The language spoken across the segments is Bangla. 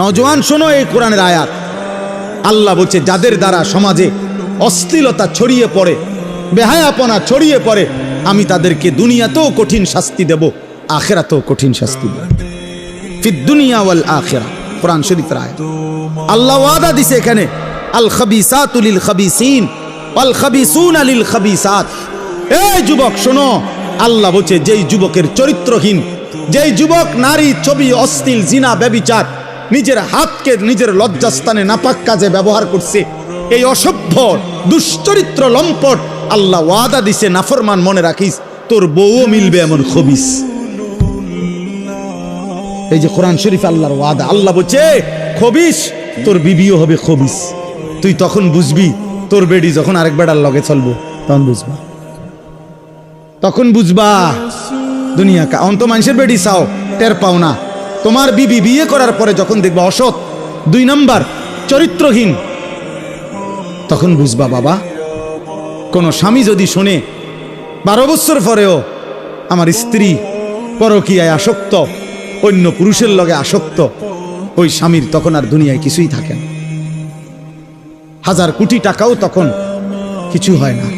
নজওয়ান শোনো এই কোরআনের আয়াত। আল্লাহ বলছে, যাদের দ্বারা সমাজে অশ্লীলতা ছড়িয়ে পড়ে, বেহায়াপনা ছড়িয়ে পড়ে, আমি তাদেরকে দুনিয়াতেও কঠিন শাস্তি দেব, আখেরাতেও কঠিন শাস্তি দেব। ওয়াল আখেরা, কোরআন শরীফের আয়াত। আল্লাহ ওয়াদা দিছে এখানে, আল খাবিসাতু লিল খাবিসিন, ওয়াল খাবিসুন লিল খাবিসাত। এই যুবক, শোনো, আল্লাহ বলছে, যেই যুবকের চরিত্রহীন, যেই যুবক নারী, ছবি, অশ্লীল, জিনা, ব্যবিচার নিজের হাতকে নিজের লজ্জাস্থানে নাপাক কাজে ব্যবহার করছে। এই অসভ্য, দুশ্চরিত্র লম্পট আল্লাহ ওয়াদা দিছে, নাফরমান মনে রাখিস, তোর বউও মিলবে এমন খবিস। এই যে কোরআন শরীফ আল্লাহর ওয়াদা, আল্লাহ বলছে, খবিস, তোর বিবিও হবে খবিস। তুই তখন বুঝবি, তোর বেডি যখন আরেক বেড়ার লগে চলবো, তখন বুঝবা। তখন বুঝবা দুনিয়া কা অন্ত মানুষের বেডি চাও, টের পাও না। তোমার বিবি বিয়ে করার পরে যখন দেখবা অসৎ, দুই নাম্বার, চরিত্রহীন, তখন বুঝবা বাবা, কোনো স্বামী যদি শোনে, বারো বছর পরেও আমার স্ত্রী পরকীয়ায় আসক্ত, অন্য পুরুষের লগে আসক্ত, ওই স্বামীর তখন আর দুনিয়ায় কিছুই থাকে না। হাজার কোটি টাকাও তখন কিছু হয় না।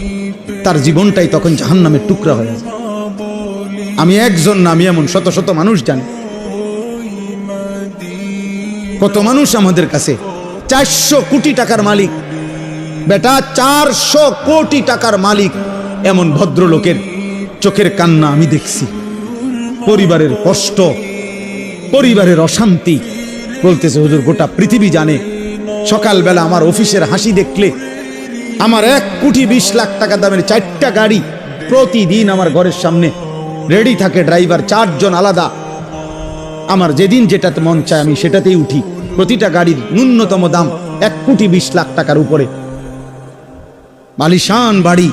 তার জীবনটাই তখন জাহান্নামের টুকরা হয়ে যায়। আমি একজন না, আমি এমন শত শত মানুষ জানি। কত মানুষ আমাদের কাছে? চারশো কোটি টাকার মালিক। বেটা, চারশো কোটি টাকার মালিক এমন ভদ্রলোকের চোখের কান্না আমি দেখছি। পরিবারের কষ্ট, পরিবারের অশান্তি বলতেছে, হুজুর, গোটা পৃথিবী জানে। সকালবেলা আমার অফিসের হাসি দেখলে আমার এক কোটি বিশ লাখ টাকা দামের চারটা গাড়ি প্রতিদিন আমার ঘরের সামনে রেডি থাকে, ড্রাইভার, চারজন আলাদা। আমার যেদিন যেটাতে মন চায় আমি সেটাতেই উঠি। প্রতিটা গাড়ির ন্যূনতম দাম এক কোটি বিশ লাখ টাকার উপরে। বালিশান বাড়ি।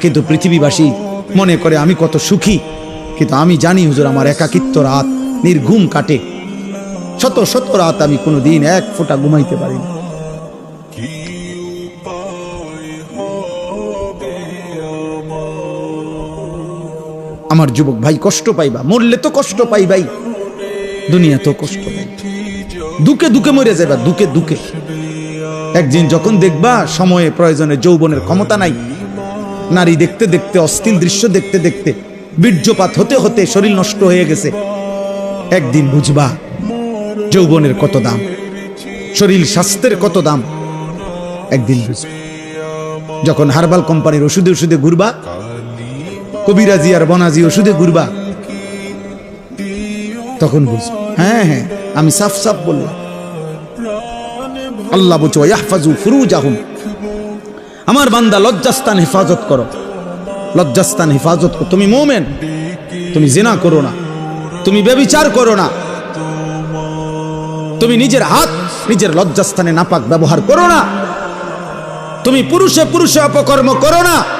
কিন্তু পৃথিবীবাসী মনে করে আমি কত সুখী। কিন্তু আমি জানি হুজুর, আমার একাকিত্ব রাত নির্ঘুম কাটে। শত শত রাত আমি কোনো দিন এক ফোঁটা ঘুমাইতে পারি আমার যুবক ভাই কষ্ট পাইবা, মরলে তো কষ্ট পাইবাই। দুনিয়া তো কষ্ট দুকে দুকে মরে যাবা দুকে দুকে। একদিন যখন দেখবা সময়ে প্রয়োজনে যৌবনের ক্ষমতা নাই, নারী দেখতে দেখতে অস্থিল দৃশ্য দেখতে দেখতে, বীর্যপাত হতে হতে শরীর নষ্ট হয়ে গেছে। একদিন বুঝবা যৌবনের কত দাম, শরীর স্বাস্থ্যের কত দাম। একদিন বুঝবা, যখন হার্বাল কোম্পানির ওষুধে ওষুধে ঘুরবা কবিরাজি আর বনাজি ওষুধে ঘুরবা। তখন বুঝবা হ্যাঁ হ্যাঁ আমি সাফ সাফ বললাম। আল্লাহ বলছো ইয়াহফাজু ফুরুজাহুম। আমার বান্দা লজ্জাস্তান হেফাজত করো। লজ্জাস্তান হেফাজত করো। তুমি মোমেন, তুমি জেনা করো না। তুমি বেবিচার করো না। তুমি নিজের হাত, নিজের লজ্জাস্থানে নাপাক ব্যবহার করো না। তুমি পুরুষে পুরুষে অপকর্ম করো না।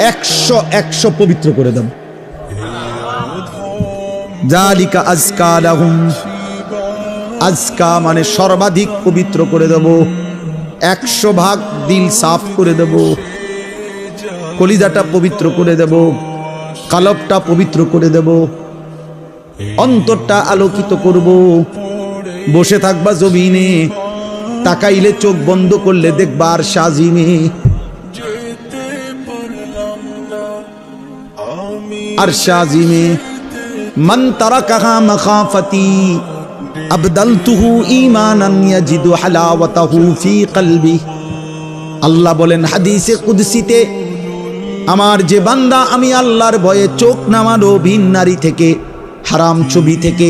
একশো একশো পবিত্র করে দেব। জালিকা আজকা লাহুম। আজকা মানে সর্বাধিক পবিত্র করে দেব। একশো ভাগ দিল সাফ করে দেব। কলিজাটা পবিত্র করে দেব। কালবটা পবিত্র করে দেব। অন্তরটা আলোকিত করব। বসে থাকবা জমিনে। তাকাইলে চোখ বন্ধ করলে দেখবা আর সাজিমে আর সাজিমে মন তারা কাহা মখাফতি, আবদালতুহু ঈমানান ইয়াজিদু হালাওয়াতাহু ফি কলবি। আল্লাহ বলেন, হাদিসে কুদসিতে, আমার যে বান্দা, আমি আল্লাহর ভয়ে চোখ নামালো ভিন নারী থেকে, হারাম ছবি থেকে,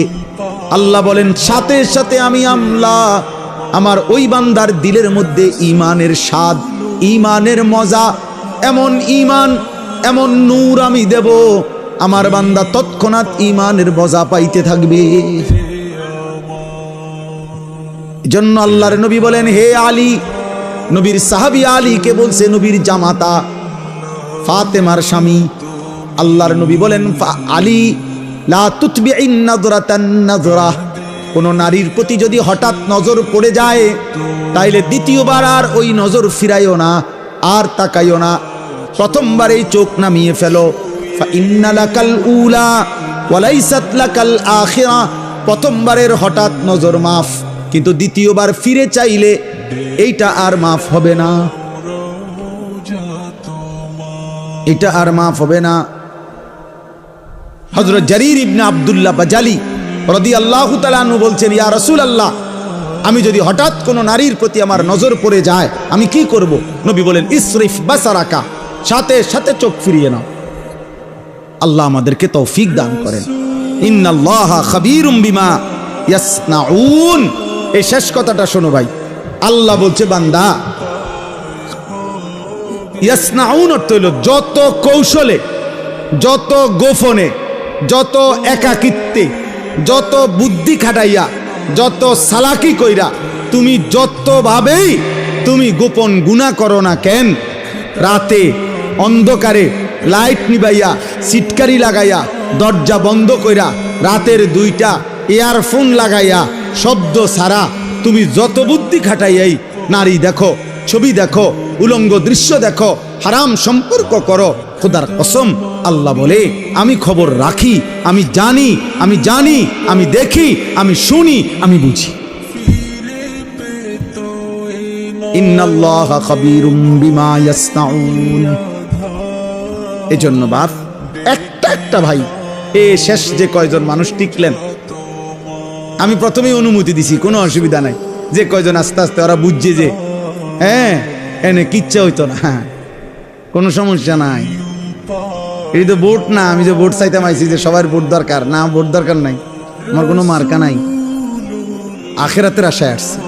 আল্লাহ বলেন, সাথে সাথে আমি আমলা, আমার ওই বান্দার দিলের মধ্যে ইমানের স্বাদ ইমানের মজা, এমন ইমান এমন নূর আমি দেব আমার বান্দা তৎক্ষণাৎ ইমানের মজা পাইতে থাকবে। জন্য আল্লাহর নবী বলেন, হে আলী, নবীর সাহাবি আলীকে বলছে, নবীর জামাতা ফাতেমার স্বামী? আল্লাহর নবী বলেন, "ফা- আলী, লা তুতবিইন নাযরাতান নাযরা। কোন নারীর প্রতি যদি হঠাৎ নজর পড়ে যায়, তাইলে দ্বিতীয়বার আর ওই নজর ফিরাইও না, আর তাকাইও না। প্রথমবারেই চোখ নামিয়ে ফেলো। উলা ওয়ালাইসাত লাকাল আখিরা। প্রথমবারের হঠাৎ নজর মাফ, কিন্তু দ্বিতীয়বার ফিরে চাইলে এইটা আর মাফ হবে না। এটা আর মাফ হবে না। হজরত জারির ইবনে আব্দুল্লাহ বাজালি রদি আল্লাহ তালু বলছেন, ইয়া রসুল আল্লাহ আমি যদি হঠাৎ কোনো নারীর প্রতি আমার নজর পড়ে যায়, আমি কি করব? নবী বলেন, ইসরিফ বাসারাকা, সাথে সাথে চোখ ফিরিয়ে নাও। আল্লাহ আমাদেরকে তৌফিক দান করেন। ইন্নাল্লাহা খাবীরুম বিমা ইয়াসনাউন। এই শেষ কথাটা শোনো ভাই। আল্লাহ বলছে, বান্দা, ইয়াসনাউন অর্থ হইল যত কৌশলে, যত গোফনে যত একাকিত্বে, যত বুদ্ধি খাটাইয়া, যত সালাকি কইরা তুমি যতভাবেই তুমি গোপন গুণা করো না কেন, রাতে অন্ধকারে লাইট নিবাইয়া সিটকারি লাগাইয়া দরজা বন্ধ কইরা রাতের দুইটা ইয়ারফোন লাগাইয়া শব্দ সারা তুমি যত বুদ্ধি খাটাইয়াই নারী দেখো ছবি দেখো উলঙ্গ দৃশ্য দেখো হারাম সম্পর্ক করো খোদার কসম আল্লাহ বলে আমি খবর রাখি আমি জানি আমি জানি আমি দেখি আমি শুনি আমি বুঝি। ইন্নাল্লাহা খাবীরুম বিমা ইয়াসনাউন। এজন্য বাপ, একটা একটা ভাই, এ শেষ যে কয়জন মানুষ টিকলেন, আমি প্রথমেই অনুমতি দিছি, কোনো অসুবিধা নাই। যে কয়জন আস্তে আস্তে ওরা বুঝছে যে হ্যাঁ এনে কিচ্ছা হইতো না। কোনো সমস্যা নাই। এই তো ভোট না, আমি যে ভোট চাইতে মাইছি যে সবার ভোট দরকার। না, ভোট দরকার নাই। আমার কোনো মার্কা নাই। আখেরাতের আশায় আসছে।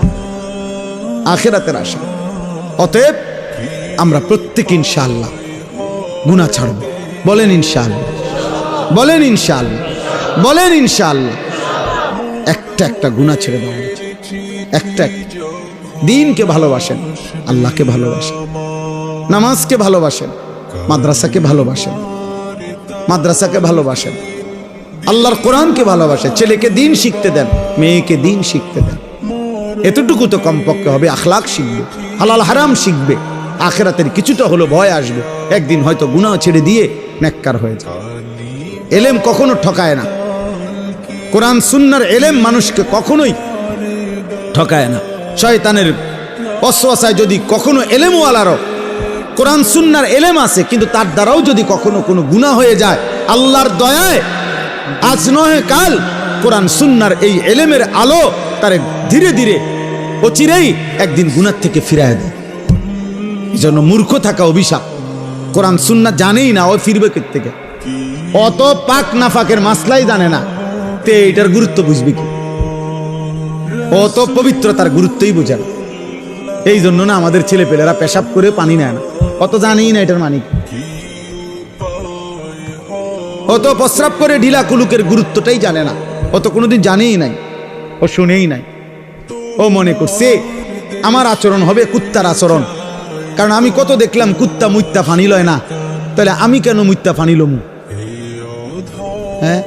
আখেরাতের আশা। অতএব আমরা প্রত্যেক ইনশাআল্লাহ গুণা ছাড়ব। বলেন ইনশাআল্লাহ বলেন ইনশাআল্লাহ বলেন ইনশাআল্লাহ একটা একটা গুণা ছেড়ে দেওয়া। একটা। দিনকে ভালোবাসেন, আল্লাহকে ভালোবাসেন, নামাজকে ভালোবাসেন, মাদ্রাসাকে ভালোবাসেন মাদ্রাসাকে ভালোবাসেন, আল্লাহর কোরআনকে ভালোবাসেন, ছেলেকে দিন শিখতে দেন, মেয়েকে দিন শিখতে দেন। এতটুকু তো কমপক্ষে হবে, আখলাক শিখবে, হালাল হারাম শিখবে। আখেরাতের কিছুটা হলো ভয় আসবে। একদিন হয়তো গুনাহ ছেড়ে দিয়ে নেককার হয়ে যাবে। এলেম কখনো ঠকায় না। কোরআন, সুন্নার এলেম মানুষকে কখনোই ঠকায় না। শয়তানের অশ্বাসায় যদি কখনো এলেমওয়ালারও কোরআন, সুন্নার এলেম আছে, কিন্তু তার দ্বারাও যদি কখনো কোনো গুণা হয়ে যায়, আল্লাহর দয়ায় আজ নয় কাল কোরআন, সুন্নার এই এলেমের আলো তারে ধীরে ধীরে অচিরেই একদিন গুণার থেকে ফিরায় দেয়। এই জন্য মূর্খ থাকা অভিশাপ। কোরআন, সুন্না জানেই না ও ফিরবে থেকে? অত পাক নাফাকের মাসলাই জানে না, তে এটার গুরুত্ব বুঝবে কি? অত পবিত্রতার গুরুত্বই বোঝে না। এই জন্য না আমাদের ছেলে পেলেরা পেশাব করে পানি নেয় না। অত জানেই না এটার মানিক অত প্রস্রাব করে ঢিলা কুলুকের গুরুত্বটাই জানে না। অত কোনোদিন জানেই নাই, ও শুনেই নাই। ও মনে করছে, আমার আচরণ হবে কুত্তার আচরণ। কারণ আমি কত দেখলাম কুত্তা মুত্তা ফানি লয় না। তাহলে আমি কেন মুত্তা ফানি লমু? হ্যাঁ?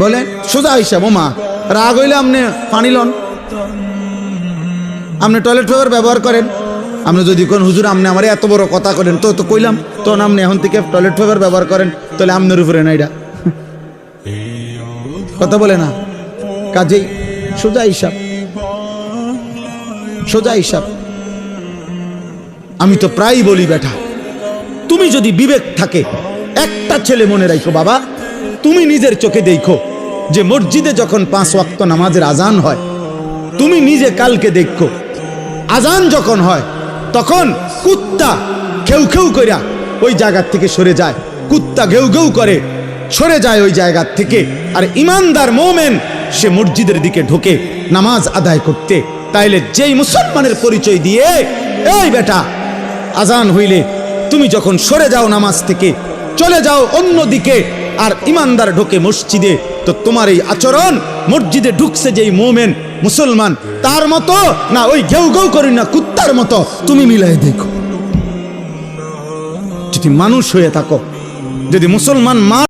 বলে সোজা হিসাব ও মা রাগ হইলে আপনি পানি লন। আপনি টয়লেট পেপার ব্যবহার করেন। আপনি যদি কোন হুজুর আপনি আমার এত বড় কথা করেন, তো তো কইলাম তো আপনি এখন থেকে টয়লেট পেপার ব্যবহার করেন, তাহলে আপনার উপরে না এটা। কথা বলে না? কাজেই সোজা হিসাব। সোজা হিসাব। আমি তো প্রায়ই বলি, বেটা, তুমি যদি বিবেক থাকে, একটা ছেলে মনে রাখো বাবা, তুমি নিজের চোখে দেখো যে মসজিদে যখন পাঁচ ওয়াক্ত নামাজের আজান হয়, তুমি নিজে কালকে দেখো, আজান যখন হয়, তখন কুত্তা খেউ খেউ কইরা ওই জায়গার থেকে সরে যায়, কুত্তা ঘেউ ঘেউ করে সরে যায় ওই জায়গার থেকে, আর ইমানদার মোমেন সে মসজিদের দিকে ঢোকে নামাজ আদায় করতে। তাইলে যেই মুসলমানের পরিচয় দিয়ে, এই বেটা আজান হইলে তুমি যখন সরে যাও নামাজ থেকে, চলে যাও অন্য দিকে আর ইমানদার ঢোকে মসজিদে, তো তোমার এই আচরণ মসজিদে ঢুকছে যেই মোমেন, মুসলমান, তার মতো না ওই ঘেউ ঘেউ করি না, কুত্তার মতো, তুমি মিলাই দেখো। যদি মানুষ হয়ে থাকো, যদি মুসলমান মা